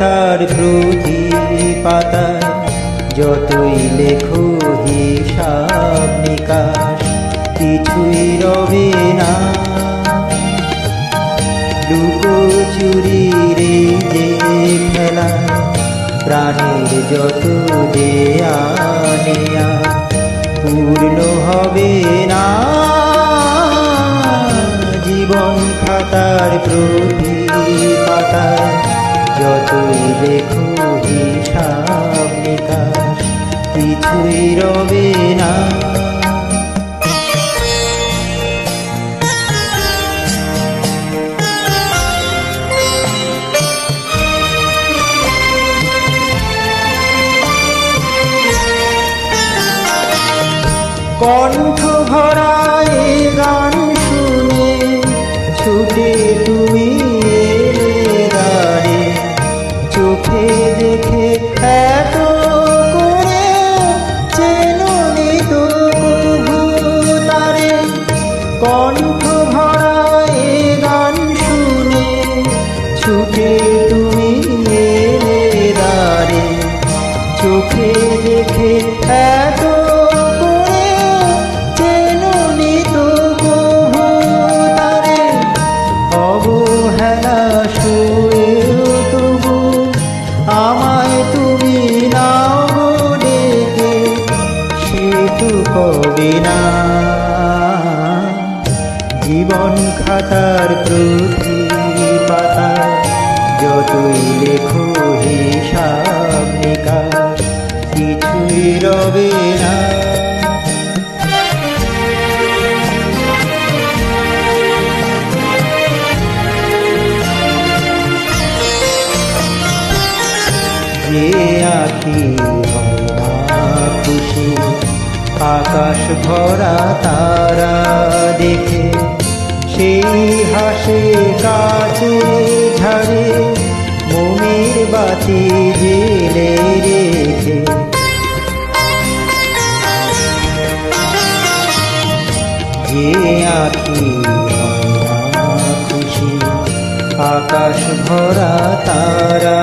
খাতার প্রতি পাতায় যতই লেখো হিসাব নিকাশ, কিছুই রবে না। লুকো চুরি রে যে খেলা, প্রাণের যত দেয়া পূর্ণ হবে না। জীবন খাতার প্রতি যতই লেখো হিসাব নিকাশ কিছুই রবে না। কণ্ঠ ভরা এ গান শুনে ছুটে তুমি চোখে দেখে এত করে চেননি তারে কণ্ঠ ভরা এ গান শুনে ছুটে তুমি এলে দারে চোখে দেখে না জীবন খাতার প্রতি পাতায় যতই লেখো হিসাব নিকাশ কিছুই রবে না। যে আখি আকাশ ভরা তারা দেখে। সেই হাসে কাছে ঝাড়ে, মনের বাতি জেলে রেখে। যে আঁকি খুশি, আকাশ ভরা তারা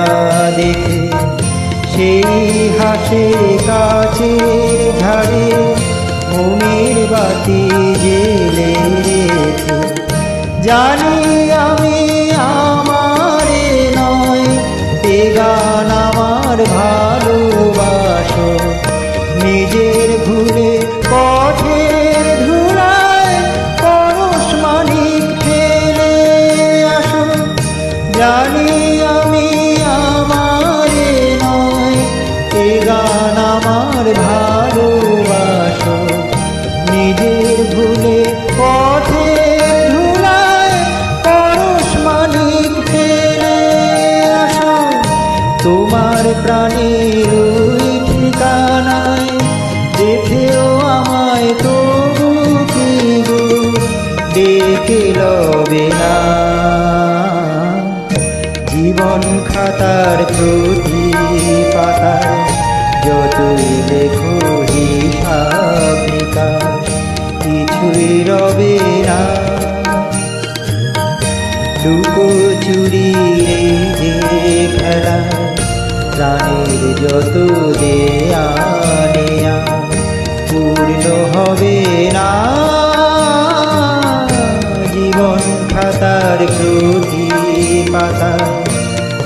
দেখে। সেই হাসে কাছে ধারে মনের বাতি জেলে জানি আমি তোমার প্রাণের ওই ঠিকানায় দেখেও আমায় তবু কি গো? ডেকে না। জীবন খাতার প্রতি পাতায় যতই লেখো হিসাব নিকাশ, কিছুই রবে না। লুকো চুরি যে খেলা প্রাণের যত দেয়া নেয়া, পূর্ণ হবে না। জীবন খাতার প্রতি পাতা,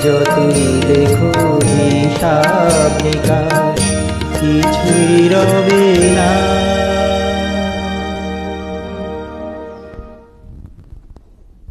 যতই দেখো হিসাব নিকাশ, কিছুই রবে না।